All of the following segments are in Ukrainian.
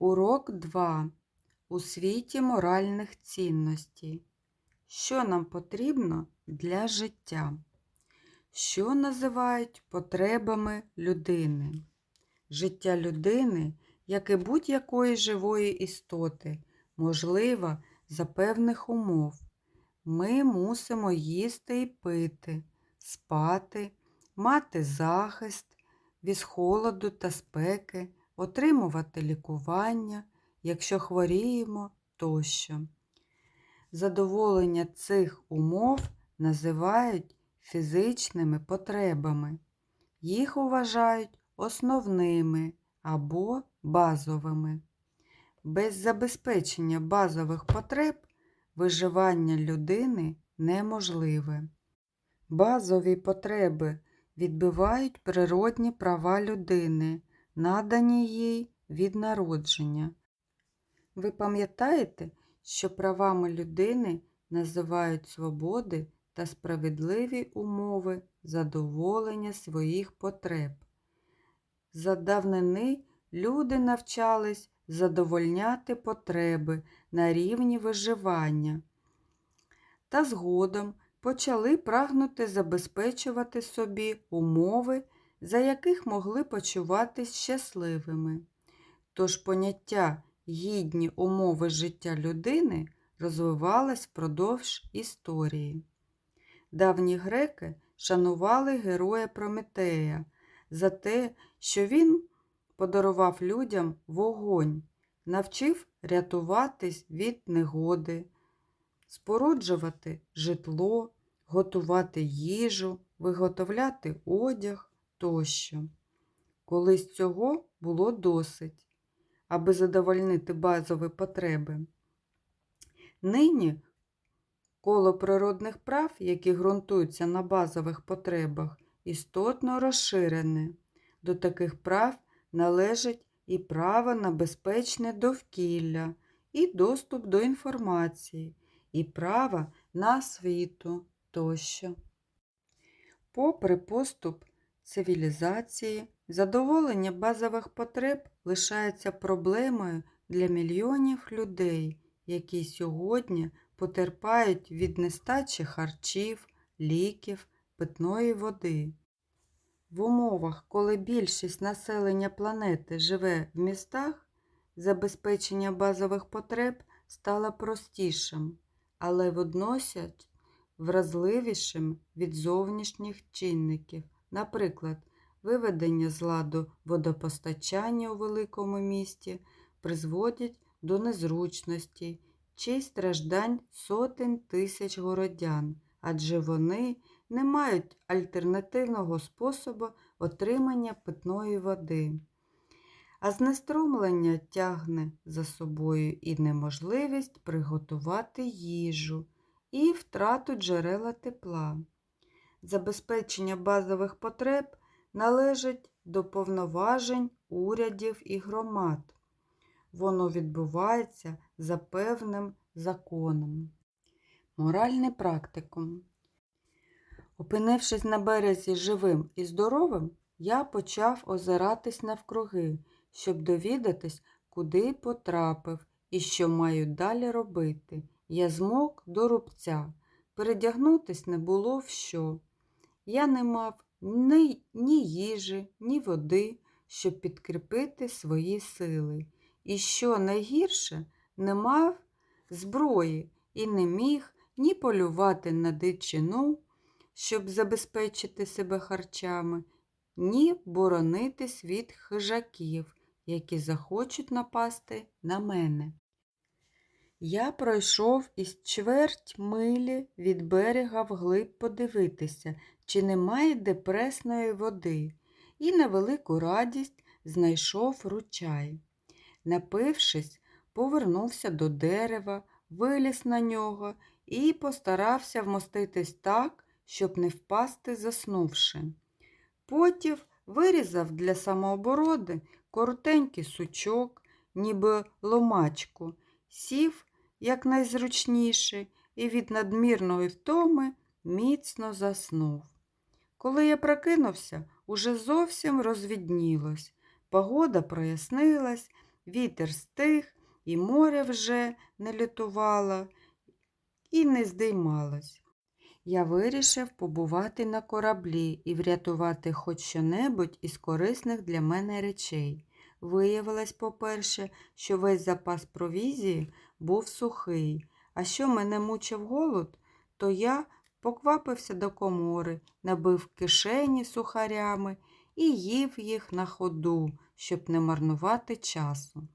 Урок 2. У світі моральних цінностей. Що нам потрібно для життя? Що називають потребами людини? Життя людини, як і будь-якої живої істоти, можливо за певних умов. Ми мусимо їсти і пити, спати, мати захист від холоду та спеки, отримувати лікування, якщо хворіємо тощо. Задоволення цих умов називають фізичними потребами. Їх вважають основними або базовими. Без забезпечення базових потреб виживання людини неможливе. Базові потреби відбивають природні права людини, надані їй від народження. Ви пам'ятаєте, що правами людини називають свободи та справедливі умови задоволення своїх потреб. За давнини люди навчались задовольняти потреби на рівні виживання та згодом почали прагнути забезпечувати собі умови, за яких могли почуватись щасливими. Тож поняття гідні умови життя людини розвивалось впродовж історії. Давні греки шанували героя Прометея за те, що він подарував людям вогонь, навчив рятуватись від негоди, споруджувати житло, готувати їжу, виготовляти одяг тощо. Колись цього було досить, аби задовольнити базові потреби. Нині коло природних прав, які ґрунтуються на базових потребах, істотно розширене. До таких прав належить і право на безпечне довкілля, і доступ до інформації, і право на освіту тощо. Попри поступ цивілізації, задоволення базових потреб лишається проблемою для мільйонів людей, які сьогодні потерпають від нестачі харчів, ліків, питної води. В умовах, коли більшість населення планети живе в містах, забезпечення базових потреб стало простішим, але водночас вразливішим від зовнішніх чинників, наприклад, виведення з ладу водопостачання у великому місті призводять до незручностей чи страждань сотень тисяч городян, адже вони не мають альтернативного способу отримання питної води. А знеструмлення тягне за собою і неможливість приготувати їжу, і втрату джерела тепла. Забезпечення базових потреб належить до повноважень урядів і громад. Воно відбувається за певним законом. Моральний практикум. Опинившись на березі живим і здоровим, я почав озиратись навкруги, щоб довідатись, куди потрапив і що маю далі робити. Я змок до рубця. Передягнутись не було в що. Я не мав ні, ні їжі, ні води, щоб підкріпити свої сили. І що найгірше, не мав зброї і не міг ні полювати на дичину, щоб забезпечити себе харчами, ні боронитись від хижаків, які захочуть напасти на мене. Я пройшов із чверть милі від берега вглиб подивитися, чи немає депресної води, і на велику радість знайшов ручай. Напившись, повернувся до дерева, виліз на нього і постарався вмоститись так, щоб не впасти, заснувши. Потім вирізав для самооборони коротенький сучок, ніби ломачку, сів якнайзручніше і від надмірної втоми міцно заснув. Коли я прокинувся, уже зовсім розвіднілось. Погода прояснилась, вітер стих, і море вже не лютувало і не здіймалось. Я вирішив побувати на кораблі і врятувати хоч що-небудь із корисних для мене речей. Виявилось, по-перше, що весь запас провізії був сухий, а що мене мучив голод, то я поквапився до комори, набив кишені сухарями і їв їх на ходу, щоб не марнувати часу.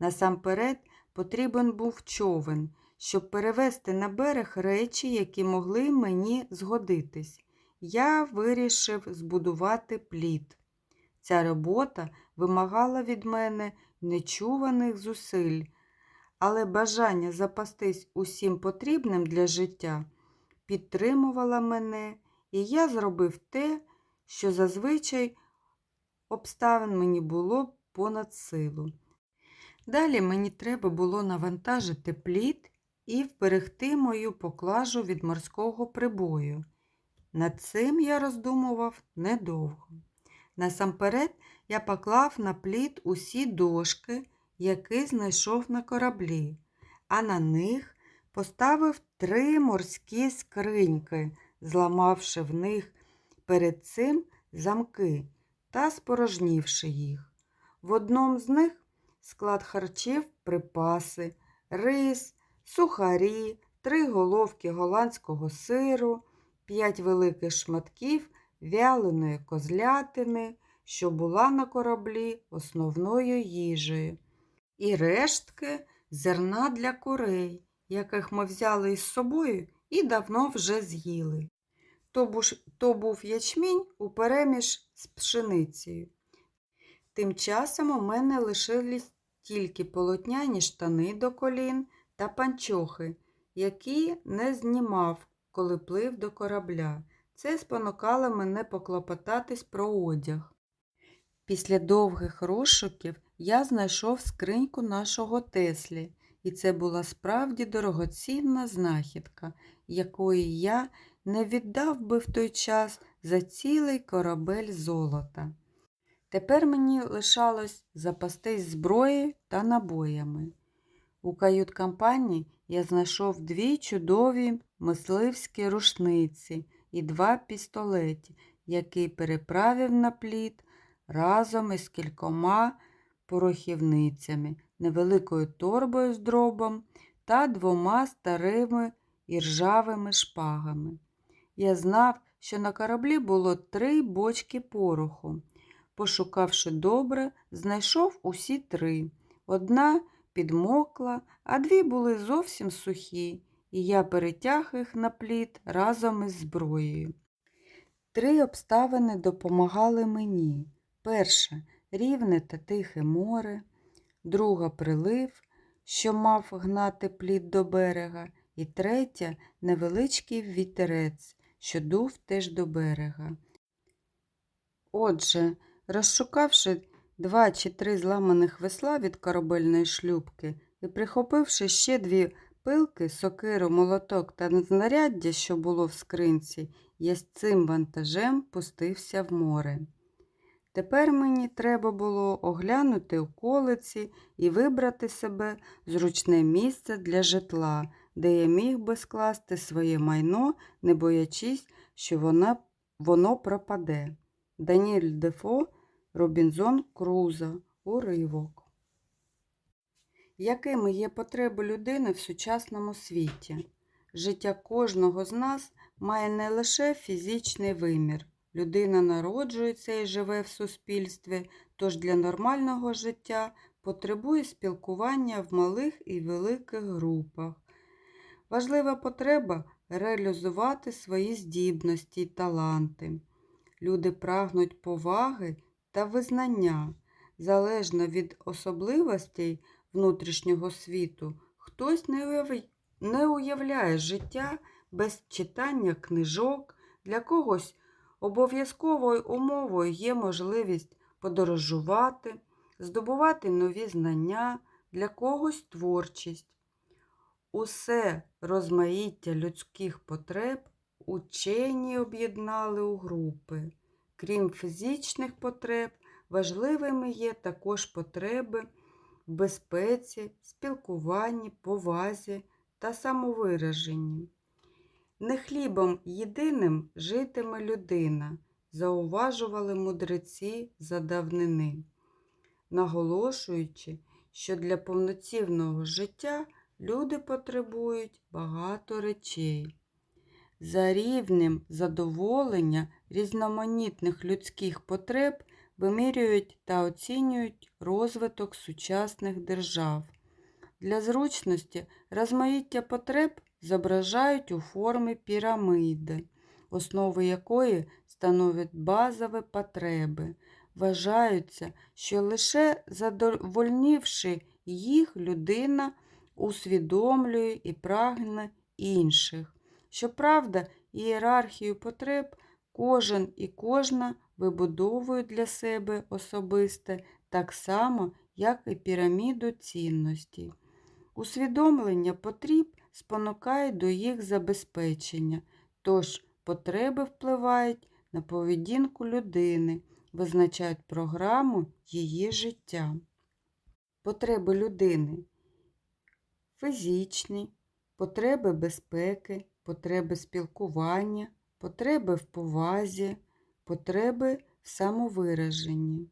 Насамперед потрібен був човен, щоб перевезти на берег речі, які могли мені згодитись. Я вирішив збудувати плід. Ця робота вимагала від мене нечуваних зусиль, але бажання запастись усім потрібним для життя підтримувало мене, і я зробив те, що зазвичай обставин мені було понад силу. Далі мені треба було навантажити плід і вберегти мою поклажу від морського прибою. Над цим я роздумував недовго. Насамперед я поклав на плід усі дошки, які знайшов на кораблі, а на них поставив три морські скриньки, зламавши в них перед цим замки та спорожнівши їх. В одному з них склад харчів, припаси, рис, сухарі, три головки голландського сиру, п'ять великих шматків вяленої козлятини, що була на кораблі основною їжею, і рештки зерна для курей, яких ми взяли із собою і давно вже з'їли. То, був ячмінь упереміж з пшеницею. Тим часом у мене лишились тільки полотняні штани до колін та панчохи, які не знімав, коли плив до корабля. Це спонукало мене поклопотатись про одяг. Після довгих розшуків я знайшов скриньку нашого Теслі, і це була справді дорогоцінна знахідка, якої я не віддав би в той час за цілий корабель золота. Тепер мені лишалось запастись зброєю та набоями. У кают-кампанії я знайшов дві чудові мисливські рушниці і два пістолеті, які переправив на плід разом із кількома порохівницями, невеликою торбою з дробом та двома старими іржавими шпагами. Я знав, що на кораблі було три бочки пороху. Пошукавши добре, знайшов усі три. Одна підмокла, а дві були зовсім сухі, і я перетяг їх на плід разом із зброєю. Три обставини допомагали мені. Перша рівне та тихе море, друга прилив, що мав гнати плід до берега, і третя невеличкий вітерець, що дув теж до берега. Отже, розшукавши два чи три зламаних весла від корабельної шлюбки і прихопивши ще дві пилки, сокиру, молоток та знаряддя, що було в скринці, я з цим вантажем пустився в море. Тепер мені треба було оглянути околиці і вибрати себе зручне місце для житла, де я міг би скласти своє майно, не боячись, що вона, воно пропаде. Даніель Дефо, Робінзон Крузо, уривок. Якими є потреби людини в сучасному світі? Життя кожного з нас має не лише фізичний вимір. Людина народжується і живе в суспільстві, тож для нормального життя потребує спілкування в малих і великих групах. Важлива потреба реалізувати свої здібності й таланти. Люди прагнуть поваги та визнання. Залежно від особливостей внутрішнього світу, хтось не уявляє життя без читання книжок, для когось обов'язковою умовою є можливість подорожувати, здобувати нові знання, для когось творчість. Усе розмаїття людських потреб учені об'єднали у групи. Крім фізичних потреб, важливими є також потреби в безпеці, спілкуванні, повазі та самовираженні. Не хлібом єдиним житиме людина, зауважували мудреці за давнини, наголошуючи, що для повноцінного життя люди потребують багато речей. За рівнем задоволення різноманітних людських потреб вимірюють та оцінюють розвиток сучасних держав. Для зручності розмаїття потреб зображають у формі піраміди, основи якої становлять базові потреби. Вважаються, що лише задовольнивши їх, людина усвідомлює і прагне інших. Щоправда, ієрархію потреб кожен і кожна вибудовують для себе особисте так само, як і піраміду цінностей. Усвідомлення потріб спонукає до їх забезпечення, тож потреби впливають на поведінку людини, визначають програму її життя. Потреби людини фізичні, потреби безпеки, потреби спілкування, потреби в повазі, потреби в самовираженні.